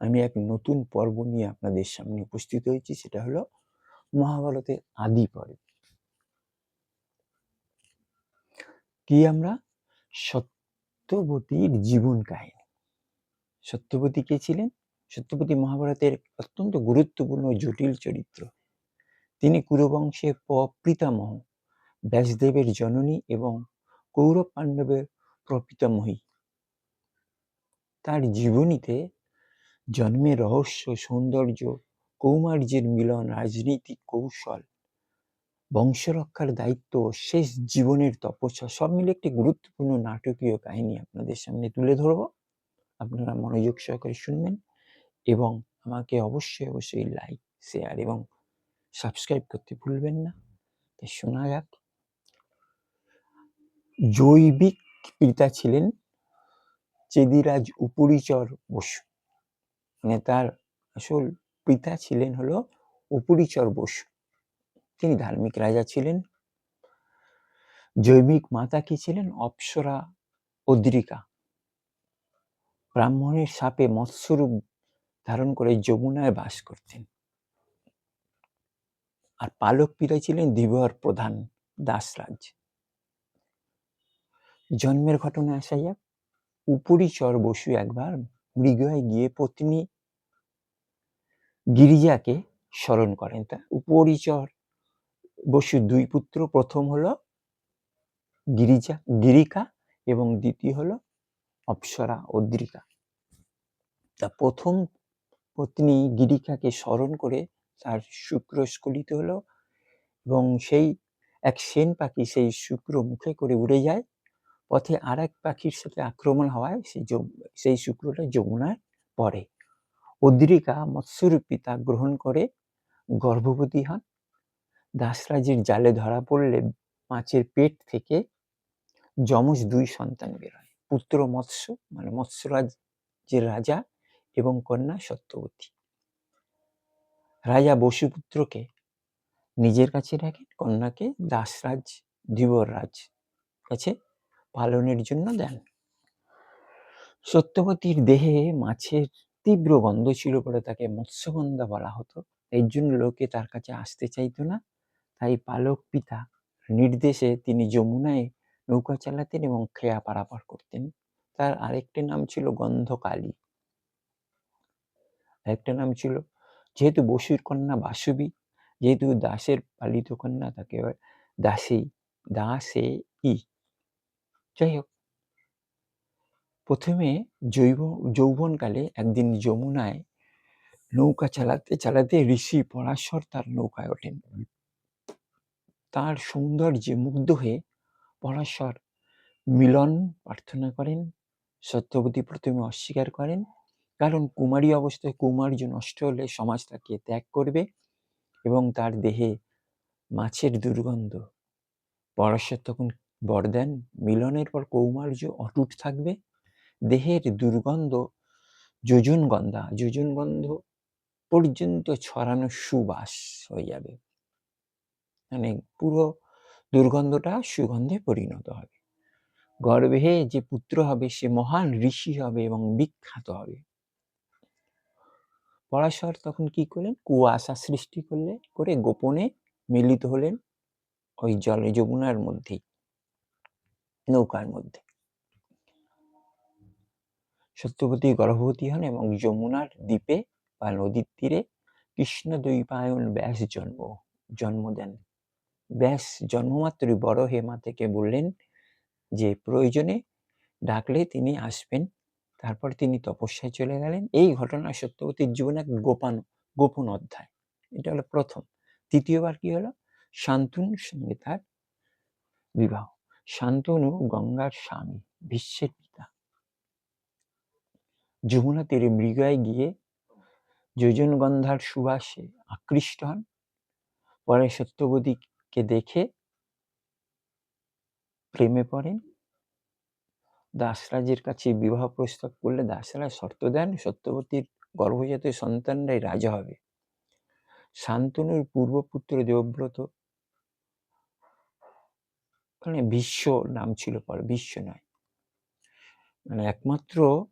আমি এক নতুন পর্ব নিয়ে আপনাদের সামনে উপস্থিত হয়েছি, সেটা হলো মহাভারতের আদি পর্ব। কি আমরা? সত্যবতীর জীবন কাহিনী। সত্যবতী কে ছিলেন? সত্যবতী মহাভারতের অত্যন্ত গুরুত্বপূর্ণ জটিল চরিত্র। তিনি কুরুবংশের প্রপিতামহ ব্যাসদেবের জননী এবং কৌরব পাণ্ডবের প্রপিতামহী। তার জীবনীতে জন্মের রহস্য, সৌন্দর্য, কৌমার্যের মিলন, রাজনীতিক কৌশল, বংশরক্ষার দায়িত্ব, শেষ জীবনের তপস্যা, সব মিলে একটি গুরুত্বপূর্ণ নাটকীয় কাহিনী আপনাদের সামনে তুলে ধরব। আপনারা মনোযোগ সহকারে শুনবেন এবং আমাকে অবশ্যই অবশ্যই লাইক শেয়ার এবং সাবস্ক্রাইব করতে ভুলবেন না। তাই শোনা যাক। জৈবিক পিতা ছিলেন চেদিরাজ উপরিচর বসু। তার আসল পিতা ছিলেন হলো উপরিচর বসু। তিনি ধার্মিক রাজা ছিলেন। জৈবিক মাতা কি ছিলেন? অপ্সরা অদ্রিকা। ব্রাহ্মণের সাপে মৎস্যরূপ ধারণ করে যমুনায় বাস করতেন। আর পালক পিতা ছিলেন দিবর প্রধান দাসরাজ। জন্মের ঘটনা আসা যাক। উপরিচর বসু একবার মৃগয়ায় গিয়ে পত্নী গিরিজাকে স্মরণ করেন। তা উপরিচর বসুর দুই পুত্র, প্রথম হলো গিরিজা, গিরিকা এবং দ্বিতীয় হলো অপ্সরা অদ্রিকা তা প্রথম পত্নী গিরিকাকে স্মরণ করে তার শুক্র স্খলিত হলো এবং সেই এক সেন পাখি সেই শুক্র মুখে করে উড়ে যায়। পথে আর এক পাখির সাথে আক্রমণ হওয়ায় সেই সেই শুক্রটা যমুনায় পড়ে। অদ্রিকা মৎস্যরূপী তা গ্রহণ করে গর্ভবতী হন। দাসরাজের জালে ধরা পড়লে মাছের পেট থেকে যমজ দুই সন্তান বেরোয় পুত্র মৎস্য মানে মৎস্যরাজের রাজা এবং কন্যা সত্যবতী। রাজা বসুপুত্রকে নিজের কাছে রাখেন, কন্যাকে দাসরাজ ধীবররাজ কাছে পালনের জন্য দেন। সত্যবতীর দেহে মাছের তীব্র গন্ধ ছিল বলে তাকে মৎস্যগন্ধা বলা হতো। এর জন্য লোকে তার কাছে আসতে চাইতো না। তাই পালক পিতা নির্দেশে তিনি যমুনায় নৌকা চালাতেন এবং খেয়া পারাপার করতেন। তার আরেকটি নাম ছিল গন্ধকালী। আরেকটা নাম ছিল, যেহেতু বসুর কন্যা বাসবী, যেহেতু দাসের পালিত কন্যা তাকে দাসী দাসে ই যাই হোক প্রথমে জৈব, যৌবনকালে একদিন যমুনায় নৌকা চালাতে চালাতে ঋষি পরাশর তার নৌকায় ওঠেন। তার সৌন্দর্যে মুগ্ধ হয়ে পরাশর মিলন প্রার্থনা করেন, সত্যবতী প্রথমে অস্বীকার করেন। কারণ কুমারী অবস্থায় কুমার্য নষ্ট হলে সমাজ তাকে ত্যাগ করবে এবং তার দেহে মাছের দুর্গন্ধ। পরাশর তখন বর দেন, মিলনের পর কৌমার্য অটুট থাকবে। দেহের দুর্গন্ধ যোজন গন্ধা যোজন গন্ধ পর্যন্ত ছড়ানো সুবাস হয়ে যাবে। মানে পুরো দুর্গন্ধটা সুগন্ধে পরিণত হবে। গর্ভে যে পুত্র হবে সে মহান ঋষি হবে এবং বিখ্যাত হবে। পরাশর তখন কি করলেন? কুয়াশা সৃষ্টি করলে, করে গোপনে মিলিত হলেন ওই জলে, যমুনার মধ্যেই, নৌকার মধ্যে। সত্যবতী গর্ভবতী হন এবং যমুনার দ্বীপে বা নদীর তীরে কৃষ্ণ দৈপায়ন ব্যাস জন্ম জন্ম দেন। ব্যাস জন্মমাত্রই বড় হেমা থেকে বললেন যে, প্রয়োজনে ডাকলে তিনি আসবেন। তারপর তিনি তপস্যায় চলে গেলেন। এই ঘটনা সত্যবতীর জীবনে এক গোপান, গোপন অধ্যায়। এটা হলো প্রথম। তৃতীয়বার কি হলো? শান্তনুর সঙ্গে তার বিবাহ। শান্তনু গঙ্গার স্বামী বিশ্বের যমুনা তীরে মৃগায় গিয়ে যোজন গন্ধার সুবাসে আকৃষ্ট হন। পরে সত্যবতীকে দেখে প্রেমে পড়েন। দাসরাজের কাছে বিবাহ প্রস্তাব করলে দাসরাজ শর্ত দেন, সত্যবতীর গর্ভজাত সন্তানরাই রাজা হবে। শান্তনুর পূর্বপুত্র দেবব্রত ওখানে বিশ্ব নাম ছিল পর, বিশ্ব নয়। মানে একমাত্র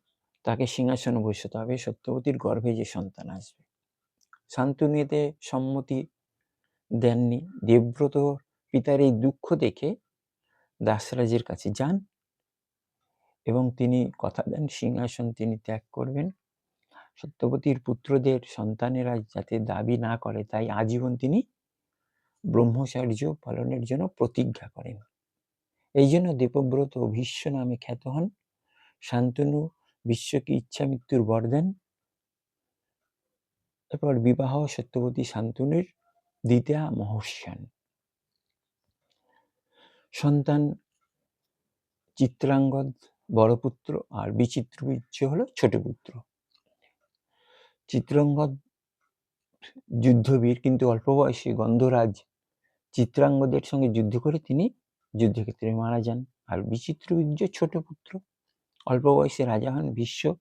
তাকে সিংহাসনে বসাতে হবে। সত্যবতীর গর্ভে যে সন্তান আসবে শান্তনু এতে সম্মতি দেননি। দেবব্রত পিতার এই দুঃখ দেখে দাসরাজের কাছে যান এবং তিনি কথা দেন, সিংহাসন তিনি ত্যাগ করবেন। সত্যবতীর পুত্রদের, সন্তানেরা যাতে দাবি না করে, তাই আজীবন তিনি ব্রহ্মচার্য পালনের জন্য প্রতিজ্ঞা করেন। এই জন্য দেবব্রত ভীষ্ম নামে খ্যাত হন। শান্তনু বিশ্বকে ইচ্ছা মৃত্যুর বর দেন। এরপর বিবাহ সত্যবতী শান্তনুর দ্বিতীয়া মহস্যান সন্তান চিত্রাঙ্গদ বড় পুত্র আর বিচিত্র হলো ছোট পুত্র চিত্রাঙ্গদ যুদ্ধবীর কিন্তু অল্প বয়সী গন্ধরাজ চিত্রাঙ্গদের সঙ্গে যুদ্ধ করে তিনি যুদ্ধক্ষেত্রে মারা যান। আর বিচিত্র ছোট পুত্র অল্প বয়সে রাজা হন বিশ্ব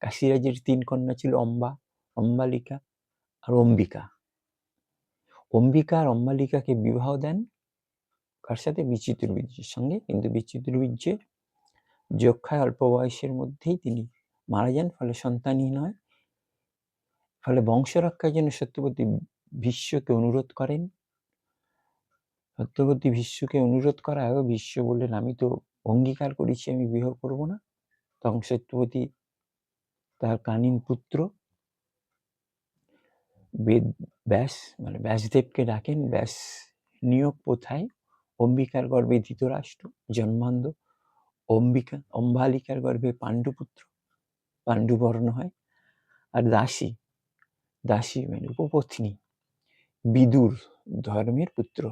কাশিরাজের তিন কন্যা ছিল অম্বা, অম্বালিকা আর অম্বিকা। অম্বিকা আর অম্বালিকাকে বিবাহ দেন কার সাথে? বিচিত্রবীর্যের সঙ্গে। কিন্তু বিচিত্র বীর্যে যক্ষায় অল্প বয়সের মধ্যেই তিনি মারা যান, ফলে সন্তানহীন হয় ফলে বংশ রক্ষার জন্য সত্যবতী ভীষ্মকে অনুরোধ করেন। সত্যবতী ভীষ্মকে অনুরোধ করায় বিশ্ব বললেন, আমি তো অঙ্গীকার করেছি, আমি বিবাহ করব না। তখন সত্যবতী তার কানিন পুত্র। বেদ, ব্যাস মানে ব্যাসদেবকে ডাকেন, ব্যাস নিয়োগ প্রথায় অম্বিকার গর্ভে ধৃতরাষ্ট্র, জন্মান্ধ। অম্বিকা, অম্বালিকার গর্ভে পাণ্ডুপুত্র, পাণ্ডুবর্ণ হয়। আর দাসী দাসী মানে উপপত্নী, বিদুর ধর্মের পুত্র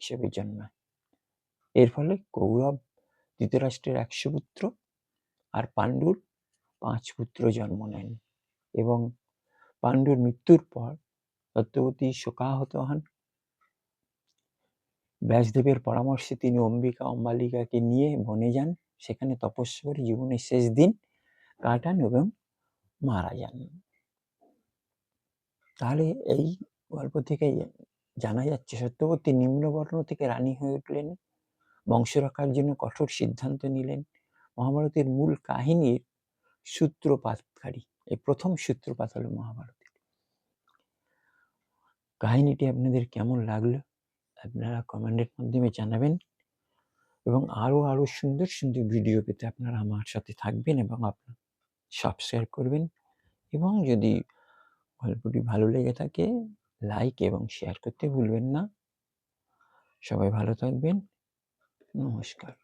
হিসেবে জন্মায়। এর ফলে কৌরব ধৃতরাষ্ট্রের একশো পুত্র আর পাণ্ডুর পাঁচ পুত্র জন্ম নেন এবং পাণ্ডুর মৃত্যুর পর সত্যবতী শোকাহত হন। ব্যাসদেবের পরামর্শে তিনি অম্বিকা অম্বালিকাকে নিয়ে বনে যান। সেখানে তপস্যা করে জীবনের শেষ দিন কাটান এবং মারা যান। তাহলে এই গল্প থেকে জানা যাচ্ছে, সত্যবতী নিম্নবর্ণ থেকে রানী হয়ে উঠলেন বংশ রক্ষার জন্য কঠোর সিদ্ধান্ত নিলেন মহাভারতের মূল কাহিনীর সূত্রপাতকারী। এই প্রথম সূত্রপাত হলো মহাভারতের। কাহিনীটি আপনাদের কেমন লাগল আপনারা কমেন্টের মাধ্যমে জানাবেন এবং আরও আরও সুন্দর সুন্দর ভিডিও পেতে আপনারা আমার সাথে থাকবেন এবং আপনার সাবস্ক্রাইব করবেন এবং যদি গল্পটি ভালো লেগে থাকে লাইক এবং শেয়ার করতে ভুলবেন না। সবাই ভালো থাকবেন। নমস্কার।